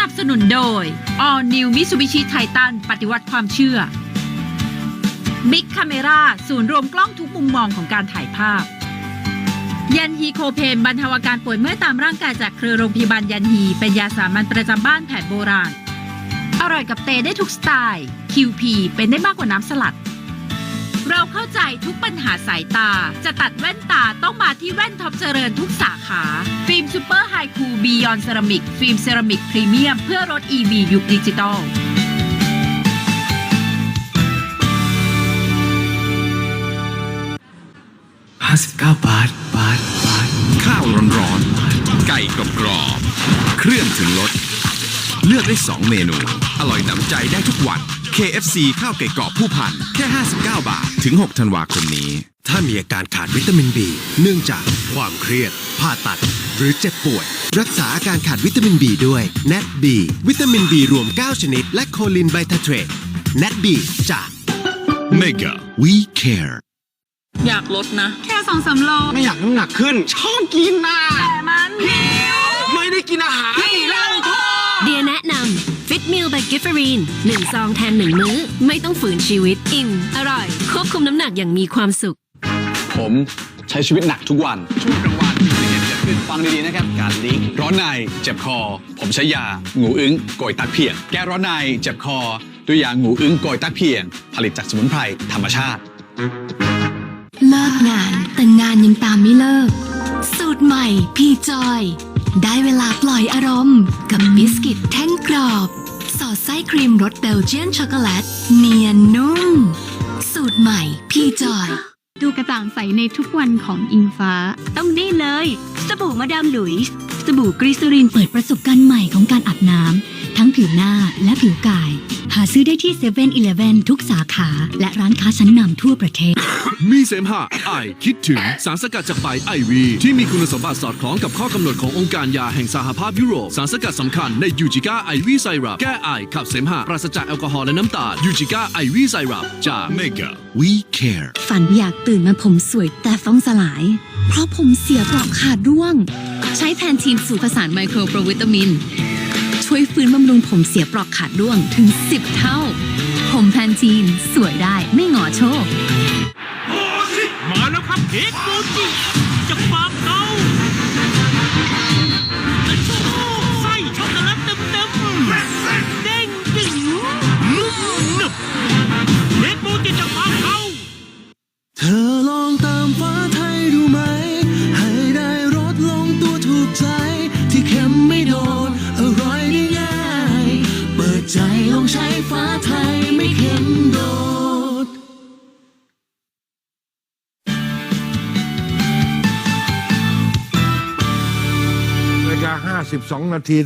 นับสนุนโดย All New Mitsubishi Titan ปฏิวัติความเชื่อ Big Camera ศูนย์รวมกล้องทุกมุมมองของการถ่ายภาพ ยันฮีโคเพนบรรเทาอาการป่วยเมื่อยตามร่างกายจากเครือโรงพยาบาลยันฮี เป็นยาสามัญประจำบ้านแผนโบราณ อร่อยกับเตได้ทุกสไตล์ QP เป็นได้มากกว่าน้ำสลัด เราเข้าใจทุกปัญหาสายตา จะตัดแว่นตาต้องมาที่แว่นท็อปเจริญทุกสาขา ฟิล์มซูเปอร์ไฮคูบียอนเซรามิก ฟิล์มเซรามิกพรีเมียมเพื่อรถ EV ยุคดิจิตอล59บาทบาทบาทข้าวร้อนๆ ไก่กรอบๆเครื่องถึงรสเลือกได้ 2 เมนู อร่อยหนำใจได้ทุกวัน KFC ข้าวไก่กรอบผู้พัน แค่ 59 บาท ถึง 6 ธันวาคมนี้ ถ้ามีอาการขาดวิตามิน B เนื่องจากความเครียด ผ่าตัด หรือเจ็บป่วย รักษาอาการขาดวิตามิน B ด้วย NAT B วิตามิน B รวม 9 ชนิด และโคลินไบทาเทรต NAT B จาก Mega We Care อยากลดนะ แค่สองสามโลไม่อยากน้ำหนักขึ้น ชอบกินน่ะแต่มัน กิฟเฟอรีนหนึ่งซองแทนหนึ่งมื้อ ไม่ต้องฝืนชีวิตอิ่มอร่อย ควบคุมน้ำหนักอย่างมีความสุข ผมใช้ชีวิตหนักทุกวัน ช่วงกลางวันมีอุบัติเหตุเกิดขึ้นฟังดีๆนะครับ การลิงก์ร้อนในเจ็บคอ ผมใช้ยางูอึ้งโกยตักเพียง แก้ร้อนในเจ็บคอ ด้วยยางูอึ้งโกยตักเพียง ผลิตจากสมุนไพรธรรมชาติ เลิกงานแต่งานยังตามไม่เลิก สูตรใหม่ พีจอย ได้เวลาปล่อยอารมณ์ กับบิสกิตแท่งกรอบส อดไส้ครีมรสเบลเจียนช็อกโกแลต เนียนนุ่ม สูตรใหม่พี่จอย ดูกระจ่างใสในทุกวันของอิงฟ้า ต้องนี่เลย สบู่มาดามหลุยส์สบู่กรีซลินเปิดประสบการณ์ใหม่ของการอาบน้ำ ทั้งผิวหน้าและผิวกาย หาซื้อได้ที่7 e เ e ่ e อทุกสาขา และร้านค้าชั้นนำทั่วประเทศ มีเสมหะไอคิดถึงสารสกัดจากใบไอวีที่มีคุณสมบัติสอดคล้องกับข้อกำหนดขององค์การยาแห่งสหภาพยุโรป สารสกัดสำคัญในยูจิก้าไอวีไซรัปแก้ไอขับเสมหะปราศจากแอลกอฮอล์และน้ำตาลยูจิก้าไอวีไซรัปจาก Mega We Care ฝันอยากตื่นมาผมสวยแต่ฟ้องสลาย เพราะผมเสียเปลอกขาดร่วง ใช้แพนทีนสูตรผสานไมโครโปรวิตามิน ช่วยฟื้นบำรุงผมเสียปลอกขาดร่วงถึง 10 เท่า ผมแพนจีน สวยได้ไม่หงอโชค มาแล้วครับเค้กโมจิจากฟาร์มเก่ ดใจลองใช้ฟ้าไทยไม่เข็มโดด เวลา52 นาที